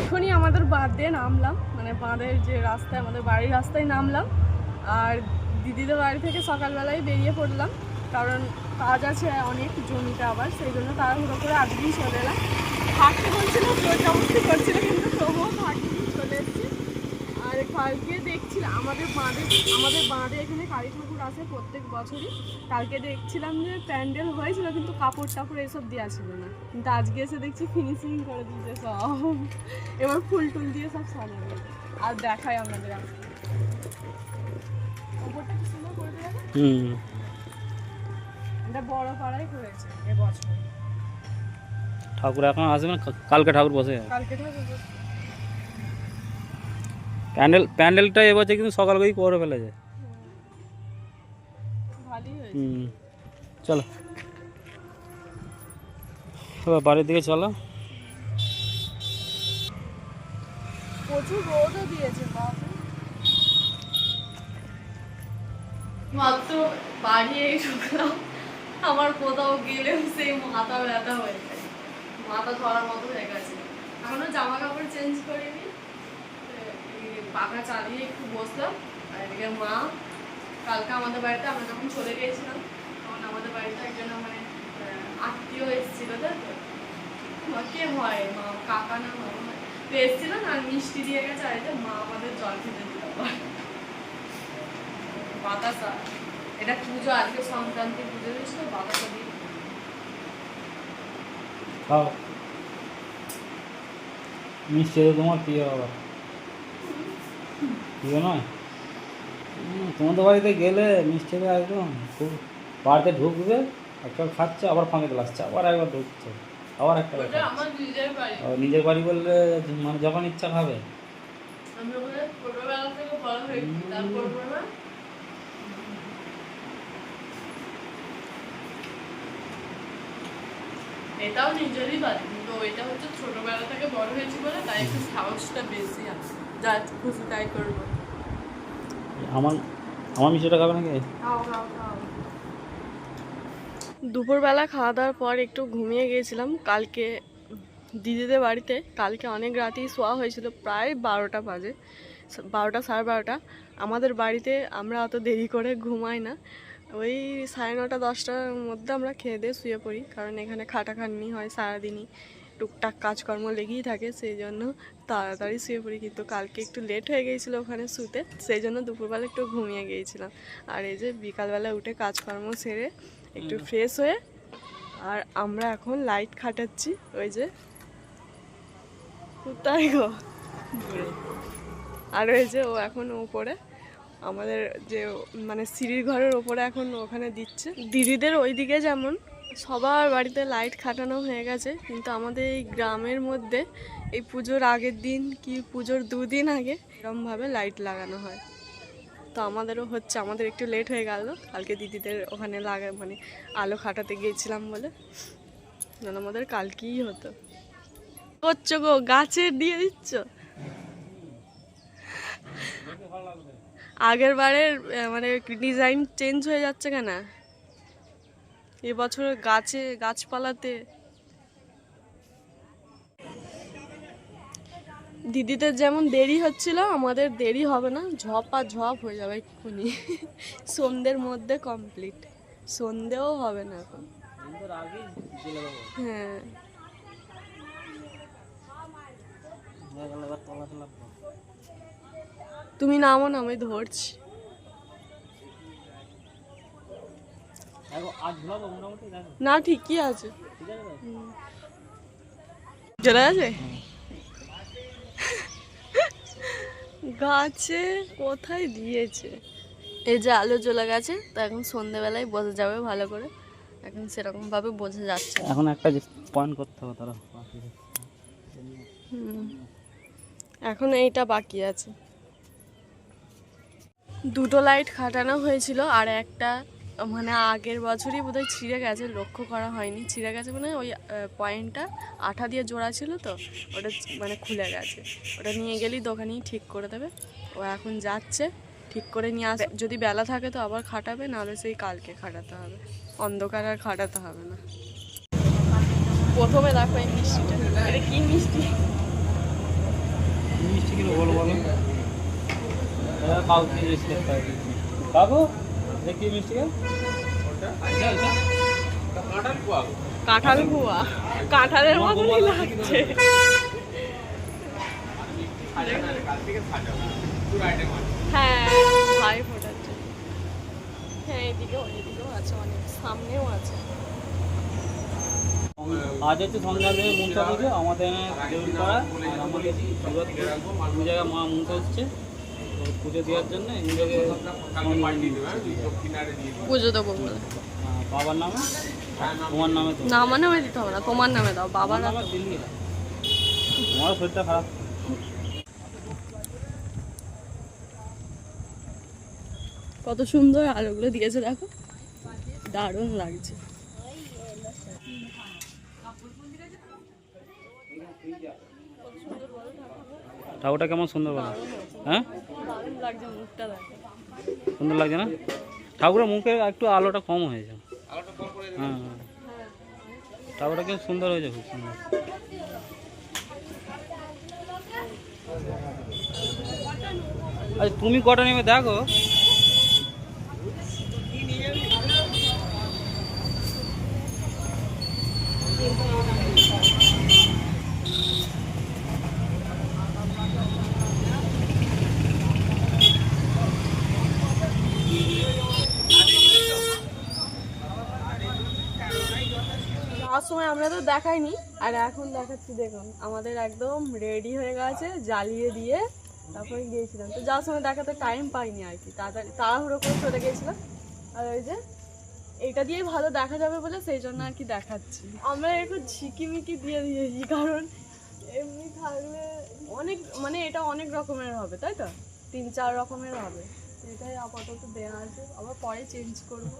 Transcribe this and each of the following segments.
এখনই আমাদের বাঁধ নামলাম মানে বাঁধের যে রাস্তায়, আমাদের বাড়ির রাস্তায় নামলাম। আর দিদিদের বাড়ি থেকে সকালবেলায় বেরিয়ে পড়লাম, কারণ কাজ আছে অনেক জমিতে আবার, সেই জন্য তাড়াহুড়ো করে আজকেই চলে এলাম। থাকতে বলছিল জবরদস্তি করছিল, কিন্তু তবুও থাকিনি চলে এসেছি আর কালকে দেখছিলাম আমাদের বাঁধে আমাদের বাঁধে এখানে কালী ঠাকুর আসে প্রত্যেক বছরই। কালকে দেখছিলাম যে প্যান্ডেল হয়েছিল কিন্তু কাপড় টাপড় এসব দেওয়া ছিল না। কিন্তু আজকে এসে দেখছি ফিনিশিং করে দিয়েছে সব। এবার ফুল টুল দিয়ে সব সাজাবে। আর দেখাই আমাদের আজকে। ওপরটা কি সুন্দর করে দেবে এটা বড় পাড়াই করেছে এবছর। ঠাকুর এখন আসবে না? কালকে ঠাকুর বসে কালকে ঠাকুর বসে। প্যান্ডেল প্যান্ডেলটা এবছর কিন্তু সকাল করেই করে ফেলেছে হয়েছে। হুম চলো। এবার বাড়ির দিকে চলো। প্রচুর রোদও দিয়েছে মাত্র বাড়ি এই ঢুকলাম। আমার কোথাও গেলেও সেই মাথা ব্যথা হয়ে যায়। মাথা ধরার মতো হয়ে গেছে। এখনও জামা কাপড় চেঞ্জ করিনি। পাখা চালিয়ে একটু বসলাম। আর এদিকে মা, কালকে আমাদের বাড়িতে আমরা যখন চলে গিয়েছিলাম, তখন আমাদের বাড়িতে একজন মানে আত্মীয় এসেছিল, তাই তো? কে হয়? মা, কাকা না মামা হয় তো এসেছিল না, আর মিষ্টি দিয়ে গেছে, আর যে মা আমাদের জল খেতে দিল। বাতাসা। এটা পুজো, আজকে সংক্রান্তি পুজো দিস বাতাসা দিয়ে। মিষ্টি তোমার প্রিয় আবার। প্রিয় নয়? তোমাদের বাড়িতে গেলে মিষ্টিতে একদম খুব বাড়িতে ঢুকবে একটা খাচ্ছে আবার ফাঁকে লাগছে আবার একবার ঢুকছে আবার একটা নিজের বাড়ি। আর নিজের বাড়ি বললে মানে যখন ইচ্ছা খাবে। এটাও নিজেরই বাড়ি কিন্তু ওইটা হচ্ছে ছোটবেলা থেকে বড় হয়েছি বলে তাই একটু সাহসটা বেশি আছে। যা খুশি তাই করব। আমার আমার মিষ্টিটা খাবে নাকি? দুপুরবেলা খাওয়া দাওয়ার পর একটু ঘুমিয়ে গিয়েছিলাম। কালকে দিদিদের বাড়িতে কালকে অনেক রাতেই শোয়া হয়েছিল প্রায় বারোটা বাজে বারোটা সাড়ে বারোটা। আমাদের বাড়িতে আমরা অত দেরি করে ঘুমাই না। ওই সাড়ে নটা দশটার মধ্যে আমরা খেয়ে দিয়ে শুয়ে পড়ি কারণ এখানে খাটাখাটনি হয় সারাদিনই। টুকটাক কাজকর্ম লেগেই থাকে সেই জন্য তাড়াতাড়ি শুয়ে পড়ি। কিন্তু কালকে একটু লেট হয়ে গিয়েছিল ওখানে শুতে সেই জন্য দুপুরবেলা একটু ঘুমিয়ে গিয়েছিলাম আর এই যে বিকালবেলা উঠে কাজকর্ম সেরে একটু ফ্রেশ হয়ে আর আমরা এখন লাইট খাটাচ্ছি ওই যে কোথায় গো? আর ওই যে ও এখন ওপরে আমাদের যে মানে সিঁড়ির ঘরের ওপরে এখন ওখানে দিচ্ছে। দিদিদের ওইদিকে যেমন সবার বাড়িতে লাইট খাটানো হয়ে গেছে, কিন্তু আমাদের এই গ্রামের মধ্যে এই পুজোর আগের দিন কি পুজোর দুদিন আগে এরমভাবে লাইট লাগানো হয়। তো আমাদেরও হচ্ছে, আমাদের একটু লেট হয়ে গেল, কালকে দিদিদের ওখানে লাগা মানে আলো খাটাতে গিয়েছিলাম বলে। যেন আমাদের কালকেই হতো। করছ গো, গাছে দিয়ে দিচ্ছ? আগের বারের মানে ডিজাইন চেঞ্জ হয়ে যাচ্ছে কেন? এবছর গাছে, গাছপালাতে। দিদিদের যেমন দেরি হচ্ছিল, আমাদের দেরি হবে না, ঝপ আর ঝপ হয়ে যাবে এক্ষুনি। সন্ধ্যের মধ্যে কমপ্লিট সন্ধেও হবে না এখন। হ্যাঁ। তুমি নামো না, আমি ধরছি। না ঠিকই আছে। চলে আছে গাছে? কোথায় দিয়েছে? এই যে আলো চলে গেছে তো এখন সন্ধেবেলায় বোঝা যাবে ভালো করে। এখন সেরকম ভাবে বোঝা যাচ্ছে না। এখন একটা পয়েন্ট করতে হবে তারা এখন এইটা বাকি আছে। দুটো লাইট খাটানো হয়েছিল আর একটা মানে আগের বছরই বোধহয় ছিঁড়ে গেছে, লক্ষ্য করা হয়নি। ছিঁড়ে গেছে মানে ওই পয়েন্টটা আঠা দিয়ে জোড়া ছিল তো, ওটা মানে খুলে গেছে। ওটা নিয়ে গেলেই দোকানেই ঠিক করে দেবে। ও এখন যাচ্ছে, ঠিক করে নিয়ে আসবে। যদি বেলা থাকে তো আবার খাটাবে, নাহলে সেই কালকে খাটাতে হবে। অন্ধকার আর খাটাতে হবে না। প্রথমে দেখো এই মিষ্টিটা। এটা কি মিষ্টি? মিষ্টি কিনে বলো বলো? এটা এটা এটা কাঁঠাল ভুয়া কাঁঠালের মতনই লাগছে। হ্যাঁ ভাই ফোটাচ্ছে। হ্যাঁ এদিকেও এদিকেও আছে অনেক সামনেও আছে। আজ হচ্ছে সন্ধ্যা মনসা পুজো আমাদের দেউলপাড়া আমাদের দু জায়গায় মা মনসা হচ্ছে পুজো দেওয়ার জন্য জায়গায় পুজো দেবো বলে। বাবার নামে? তোমার নামে না আমার নামে দিতে হবে না তোমার নামে দাও বাবার আমার নামে দিল্লি তোমার শরীরটা খারাপ। কত সুন্দর আলোগুলো দিয়েছে দেখো। দারুণ লাগছে। ঠাকুরটা কেমন সুন্দর বলো হ্যাঁ? লাগছে মুখটা সুন্দর লাগছে না? ঠাকুরের মুখে একটু আলোটা কম হয়েছে। হ্যাঁ হ্যাঁ। ঠাকুরটা কিন্তু সুন্দর হয়েছে খুব সুন্দর। আচ্ছা তুমি কটা নেবে দেখো। যাওয়ার সময় আমরা তো দেখাইনি। আর এখন দেখাচ্ছি, দেখুন, আমাদের একদম রেডি হয়ে গেছে, জ্বালিয়ে দিয়ে তারপরে গিয়েছিলাম। তো যাওয়ার সময় দেখাতে টাইম পাইনি আর কি, তাড়াতাড়ি তাড়াহুড়ো করে চলে গিয়েছিলাম। আর ওই যে, এটা দিয়েই ভালো দেখা যাবে বলে সেই জন্য আর কি দেখাচ্ছি। আমরা একটু ঝিকিমিকি দিয়ে দিয়েছি, কারণ এমনি থাকলে অনেক মানে এটা অনেক রকমের হবে, তাই তো? তিন, চার রকমের হবে। এটাই আপাতত দেওয়া আছে। আবার পরে চেঞ্জ করব।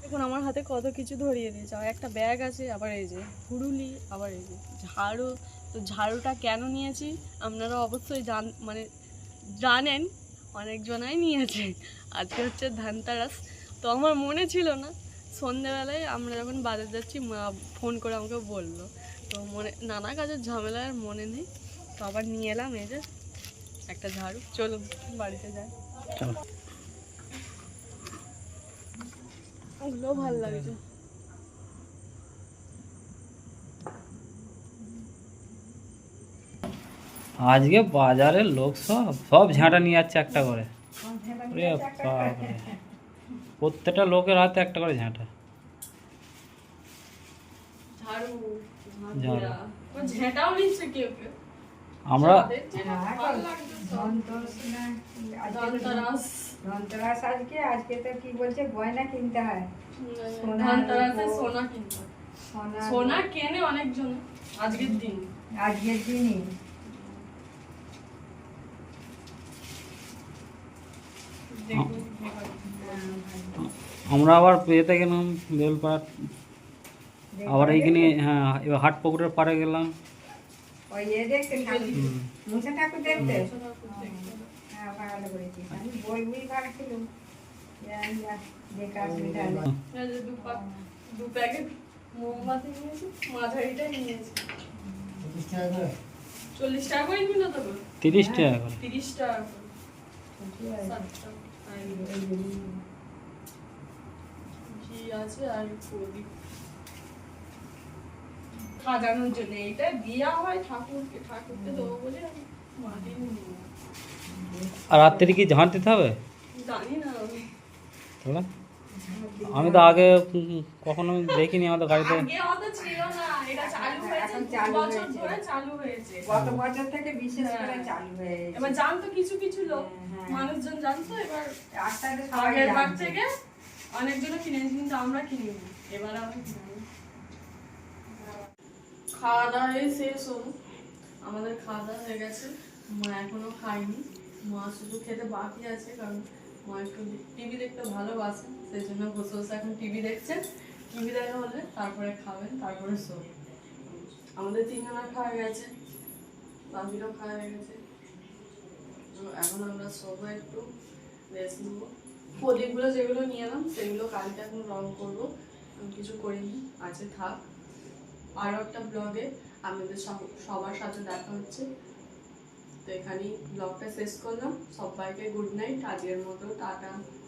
দেখুন, আমার হাতে কত কিছু ধরিয়ে দিয়েছে। আমার একটা ব্যাগ আছে, আবার এই যে হুড়ুলি, আবার এই যে ঝাড়ু। তো ঝাড়ুটা কেন নিয়েছি? আপনারা অবশ্যই জান মানে জানেন, অনেকজনাই নিয়েছে। আজকে হচ্ছে ধানতারাস। তো আমার মনে ছিল না, সন্ধেবেলায় আমরা যখন বাজার যাচ্ছি, মা ফোন করে আমাকে বলল। তো মনে, নানা কাজের ঝামেলা আর মনে নেই। তো আবার নিয়ে এলাম এই যে একটা ঝাড়ু। চলুন, বাড়িতে যাই। চলো ওগুলোও ভালো লাগছে আজকে বাজারের লোক সব সব ঝাঁটা নিয়ে যাচ্ছে একটা করে ওরে বাপরে। প্রত্যেকটা লোকের হাতে একটা করে ঝাঁটা ঝাড়ু ঝাড়ু। ও ঝেঁটাও নিচ্ছে কেউ কেউ আমরা যাদের যেটা ভালো লাগছে সব। ধনতেরাস। ধনতেরাস আজকে আজকে তো কি বলছে গয়না কিনতে হয় সোনা, ধনতেরাসে রূপো। সোনা কিনতে হয়। সোনা সোনা কেনে অনেকজন আজকের দিন আজকের দিনই দেখুন আমরা আবার পেতে গেলাম বেলপাট আবার এইখানে হ্যাঁ এবার হাট পুকুরের পাড়ে গেলাম ওই এ দেখতে মুসা ঠাকুর দেখতে? হ্যাঁ ভালো আমি দু প্যাকেট মোমবাতি নিয়েছি মাঝারিটাই নিয়েছি। চল্লিশ টাকা করে নিল তো তিরিশ টাকা করে। তিরিশ টাকা করে। ঠিক আছে। আর আছে আর প্রদীপ। সাজানোর জন্য। এইটা দেওয়া হয় ঠাকুরকে ঠাকুরকে দেবো বলে আমি মাটি নিয়ে আর রাত্রে কি ঝাঁট দিতে হবে? জানি না আমি। তাহলে আমি তো আগে কখনো দেখিনি আমাদের গাড়িতে এটা হ্যাঁ। হয়ে জানতো কিছু কিছু লোক হ্যাঁ। মানুষজন জানতো এবার আগের বার থেকে অনেকজন কিনেছি কিন্তু আমরা কিনিনি। এবার আমরা কিনি খাওয়া দাওয়া এই শেষ হলো। আমাদের খাওয়া দাওয়া হয়ে গেছে। মা এখনও মা শুধু খেতে বাকি আছে কারণ মা একটু টিভি দেখতে ভালোবাসে, সেই জন্য বসে বসে এখন টিভি টিভি দেখা হলে তারপরে খাবেন, তারপরে আমাদের তিনজনের খাওয়া গেছে। খাওয়া হয়ে গেছে। এখন আমরা শোবো একটু রেস্ট নেব। প্রদীপগুলো যেগুলো নিয়ে এলাম, সেগুলো কালকে এখন রং করব। কিছু করিনি, আছে থাক। আরও একটা ব্লগে আমাদের সব- সবার সাথে দেখা হচ্ছে। তো এখানেই ব্লগটা শেষ করলাম। সবাইকে গুড নাইট আজকের মতো, টাটা।